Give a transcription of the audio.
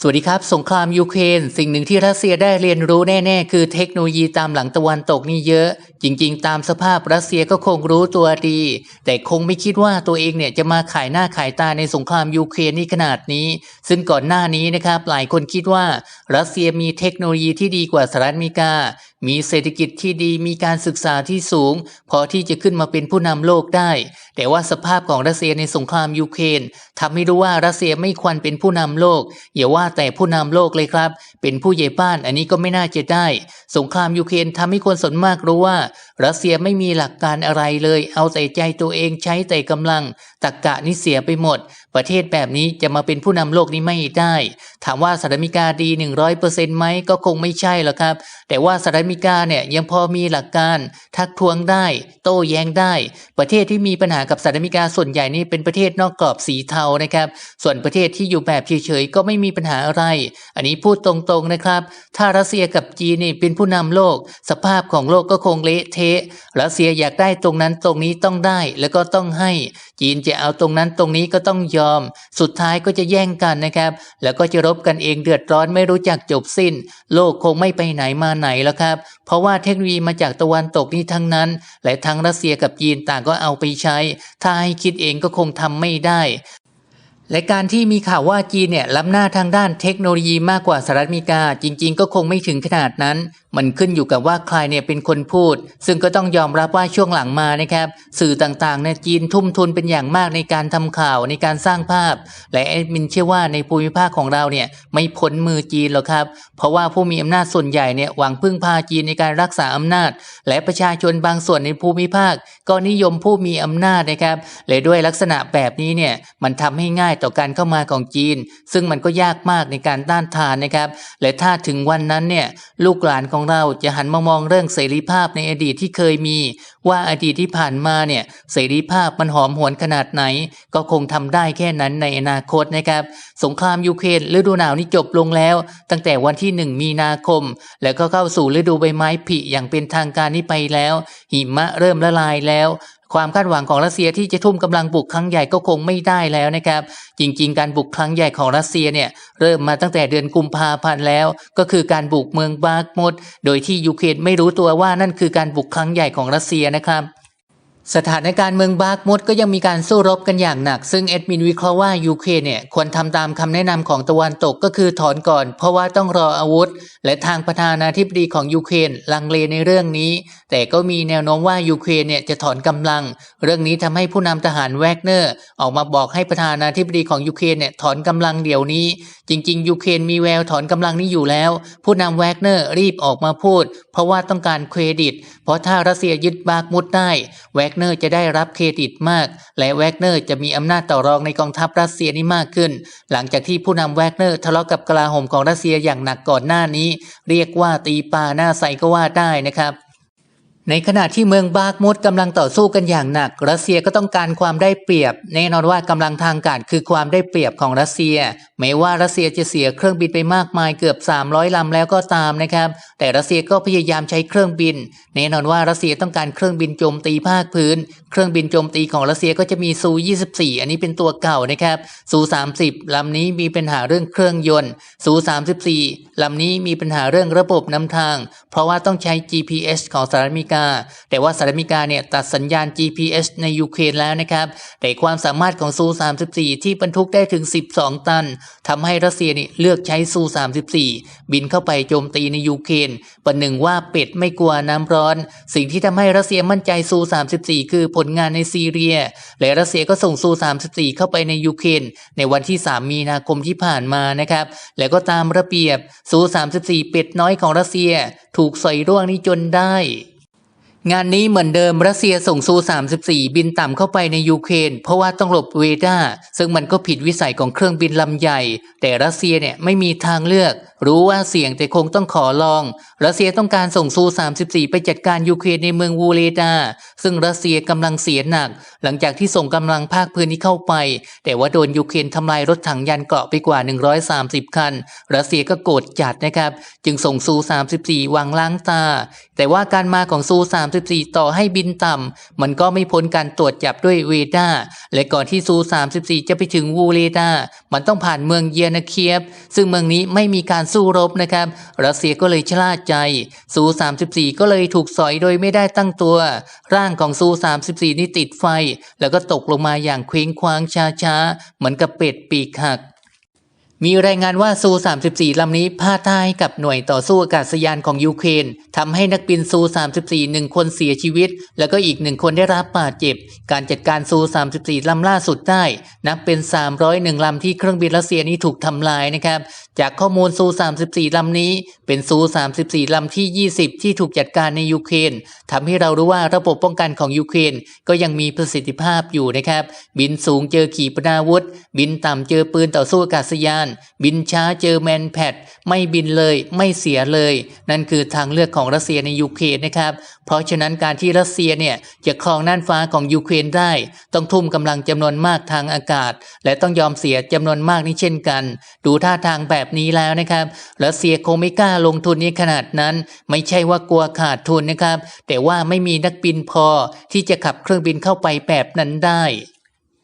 สวัสดีครับ สงครามยูเครนสิ่งหนึ่งที่รัสเซียได้เรียนรู้แน่ ๆ คือเทคโนโลยีตามหลังตะวันตกนี่เยอะ จริง ๆ ตามสภาพรัสเซียก็คงรู้ตัวดี แต่คงไม่คิดว่าตัวเองเนี่ยจะมาขายหน้าขายตาในสงครามยูเครนนี่ขนาดนี้ ซึ่งก่อนหน้านี้นะครับหลายคนคิดว่ารัสเซียมีเทคโนโลยีที่ดีกว่าสหรัฐอเมริกา มีเศรษฐกิจที่ดีมีการศึกษาที่สูง พอที่จะขึ้นมาเป็นผู้นำโลกได้ แต่ว่าสภาพของรัสเซียในสงครามยูเครนทำให้รู้ว่ารัสเซียไม่ควรเป็นผู้นำโลกอย่าว่าแต่ผู้นำโลกเลยครับ เป็นผู้ใหญ่บ้านอันนี้ก็ไม่น่าจะได้ สงครามยูเครนทำให้คนสนมากรู้ว่า รัสเซียไม่มีหลักการอะไรเลย เอาแต่ใจตัวเองใช้แต่กำลังตักกะนี่เสียไปหมด ประเทศแบบนี้จะมาเป็นผู้นำโลกนี้ไม่ได้ ถามว่าสหรัฐอเมริกาดี100%ไหมก็คงไม่ใช่หรอกครับ แต่ว่าสหรัฐมิกาเนี่ยยังพอมีหลักการทักท้วงได้ โต้แย้งได้ ประเทศที่มีปัญหากับสหรัฐอเมริกาส่วนใหญ่นี่เป็นประเทศนอกกรอบสีเทานะครับ ส่วนประเทศที่อยู่แบบเฉยๆก็ไม่มีปัญหาอะไร อันนี้พูดตรงๆนะครับ ถ้ารัสเซียกับจีนนี่เป็นผู้นำโลก สภาพของโลกก็คงเละเทะรัสเซียอยากได้ตรงนั้นตรงนี้ต้องได้แล้วก็ต้องให้ จีนจะเอาตรงนั้นตรงนี้ก็ต้องยอม สุดท้ายก็จะแย่งกันนะครับ แล้วก็จะรบกันเองเดือดร้อนไม่รู้จักจบสิ้น โลกคงไม่ไปไหนมาไหนแล้วครับเพราะว่าเทคโนโลยีมาจากตะวันตกนี่ทั้งนั้น และทั้งรัสเซียกับจีนต่างก็เอาไปใช้ ถ้าให้คิดเองก็คงทำไม่ได้ และการที่มีข่าวว่าจีนเนี่ยล้ำหน้าทางด้านเทคโนโลยีมากกว่าสหรัฐอเมริกา จริง ๆ ก็คงไม่ถึงขนาดนั้นมันขึ้นอยู่กับว่าใครเนี่ยเป็นคนพูด ซึ่งก็ต้องยอมรับว่าช่วงหลังมานะครับ สื่อต่างๆในจีนทุ่มทุนเป็นอย่างมากในการทำข่าวในการสร้างภาพ และแอดมินเชื่อว่าในภูมิภาคของเราเนี่ยไม่พ้นมือจีนหรอกครับ เพราะว่าผู้มีอำนาจส่วนใหญ่เนี่ยหวังพึ่งพาจีนในการรักษาอำนาจ และประชาชนบางส่วนในภูมิภาค ก็นิยมผู้มีอำนาจนะครับและด้วยลักษณะแบบนี้เนี่ยมันทำให้ง่ายต่อการเข้ามาของจีน ซึ่งมันก็ยากมากในการต้านทานนะครับ และถ้าถึงวันนั้นเนี่ยลูกหลานของเราจะหันมามองเรื่องเสรีภาพในอดีตที่เคยมี ว่าอดีตที่ผ่านมาเนี่ยเสรีภาพมันหอมหวนขนาดไหน ก็คงทำได้แค่นั้นในอนาคตนะครับ สงครามยูเครนฤดูหนาวนี้จบลงแล้ว ตั้งแต่วันที่ 1 มีนาคม แล้วก็เข้าสู่ฤดูใบไม้ผลิอย่างเป็นทางการนี้ไปแล้ว หิมะเริ่มละลายแล้ว ความคาดหวังของรัสเซียที่จะทุ่มกำลังบุกครั้งใหญ่ก็คงไม่ได้แล้วนะครับ จริง ๆ การบุกครั้งใหญ่ของรัสเซียเนี่ยเริ่มมาตั้งแต่เดือนกุมภาพันธ์แล้ว ก็คือการบุกเมืองบาร์กมด โดยที่ยูเครนไม่รู้ตัวว่านั่นคือการบุกครั้งใหญ่ของรัสเซียนะครับ สถานการณ์เมืองบาร์กมดก็ยังมีการสู้รบกันอย่างหนัก ซึ่งแอดมินวิเคราะห์ว่ายูเครนเนี่ยควรทำตามคำแนะนำของตะวันตกก็คือถอนก่อน เพราะว่าต้องรออาวุธ และทางประธานาธิบดีของยูเครนลังเลในเรื่องนี้ แต่ก็มีแนวโน้มว่ายูเครนเนี่ยจะถอนกำลัง เรื่องนี้ทำให้ผู้นำทหารแวกเนอร์ออกมาบอกให้ประธานาธิบดีของยูเครนเนี่ยถอนกำลังเดี๋ยวนี้ จริง ๆ ยูเครนมีแววถอนกำลังนี้อยู่แล้ว ผู้นำแวกเนอร์รีบออกมาพูด เพราะว่าต้องการเครดิต เพราะถ้ารัสเซียยึดบาร์กมุดได้แวกเนอร์จะได้รับเครดิตมาก และแวกเนอร์จะมีอำนาจต่อรองในกองทัพรัสเซียนี้มากขึ้น หลังจากที่ผู้นำแวกเนอร์ทะเลาะกับกลาโหมของรัสเซียอย่างหนักก่อนหน้านี้ เรียกว่าตีปาหน้าใสก็ว่าได้นะครับ ในขณะที่เมืองบากมุดกำลังต่อสู้กันอย่างหนัก รัสเซียก็ต้องการความได้เปรียบ แน่นอนว่ากำลังทางการคือความได้เปรียบของรัสเซียแม้ว่ารัสเซียจะเสียเครื่องบินไปมากมายเกือบ 300ลำแล้วก็ตามนะครับ แต่รัสเซียก็พยายามใช้เครื่องบิน แน่นอนว่ารัสเซียต้องการเครื่องบินโจมตีภาคพื้น เครื่องบินโจมตีของรัสเซียก็จะมีซู 24 อันนี้เป็นตัวเก่านะครับซู 30ลำนี้มีปัญหาเรื่องเครื่องยนต์ซู 34 ลำนี้มีปัญหาเรื่องระบบนำทาง เพราะว่าต้องใช้ GPS ของสหรัฐอเมริกา แต่ว่าสหรัฐอเมริกาเนี่ยตัดสัญญาณ GPS ในยูเครนแล้วนะครับ แต่ความสามารถของซู 34 ที่บรรทุกได้ถึง 12 ตันทำให้รัสเซียเนี่ยเลือกใช้ซู 34 บินเข้าไปโจมตีในยูเครนประหนึ่งว่าเป็ดไม่กลัวน้ำร้อน สิ่งที่ทำให้รัสเซียมั่นใจซู 34 คือผลงานในซีเรีย และรัสเซียก็ส่งซู 34 เข้าไปในยูเครนในวันที่ 3 มีนาคมที่ผ่านมานะครับ แล้วก็ตามระเบียบซู34เป็ดน้อยของรัสเซียถูกใส่ร่วงนี้จนได้ งานนี้เหมือนเดิมรัสเซียส่งซู 34 บินต่ำเข้าไปในยูเครนเพราะว่าต้องหลบเวดาซึ่งมันก็ผิดวิสัยของเครื่องบินลำใหญ่ แต่รัสเซียเนี่ยไม่มีทางเลือก รู้ว่าเสี่ยงแต่คงต้องขอลอง รัสเซียต้องการส่งซู 34 ไปจัดการยูเครนในเมืองวูเลดา ซึ่งรัสเซียกำลังเสียหนัก หลังจากที่ส่งกำลังภาคพื้นนี้เข้าไป แต่ว่าโดนยูเครนทำลายรถถังยันเกราะไปกว่า 130 คัน รัสเซียก็โกรธจัดนะครับ จึงส่งซู 34 วางล้างตา แต่ว่าการมาของซู34 ต่อให้บินต่ำมันก็ไม่พ้นการตรวจจับด้วยเวดาและก่อนที่ซู 34 จะไปถึงวูเลดามันต้องผ่านเมืองเยนาเคียฟซึ่งเมืองนี้ไม่มีการสู้รบนะครับรัสเซียก็เลยชล่าใจ ซู 34 ก็เลยถูกสอยโดยไม่ได้ตั้งตัว ร่างของซู 34 นี่ติดไฟ แล้วก็ตกลงมาอย่างเคว้งคว้างช้าๆเหมือนกับเป็ดปีกหัก มีรายงานว่าซู 34 ลำนี้พลาดท่าให้กับหน่วยต่อสู้อากาศยานของยูเครนทำให้นักบินซู 34 หนึ่งคนเสียชีวิต แล้วก็อีกหนึ่งคนได้รับบาดเจ็บ การจัดการซู 34 ลำล่าสุดได้ นับเป็น 301 ลำที่เครื่องบินรัสเซียนี้ถูกทำลายนะครับ จากข้อมูลซู 34 ลำนี้ เป็นซู 34 ลำที่ 20 ที่ถูกจัดการในยูเครนทำให้เรารู้ว่าระบบป้องกันของยูเครนก็ยังมีประสิทธิภาพอยู่นะครับ บินสูงเจอขีปนาวุธ บินต่ำเจอปืนต่อสู้อากาศยานบินช้าเจอแมนแพดไม่บินเลยไม่เสียเลย นั่นคือทางเลือกของรัสเซียในยูเครนนะครับ เพราะฉะนั้นการที่รัสเซียเนี่ยจะครองน่านฟ้าของยูเครนได้ ต้องทุ่มกำลังจำนวนมากทางอากาศ และต้องยอมเสียจำนวนมากนี้เช่นกัน ดูท่าทางแบบนี้แล้วนะครับรัสเซียคงไม่กล้าลงทุนนี้ขนาดนั้น ไม่ใช่ว่ากลัวขาดทุนนะครับ แต่ว่าไม่มีนักบินพอที่จะขับเครื่องบินเข้าไปแบบนั้นได้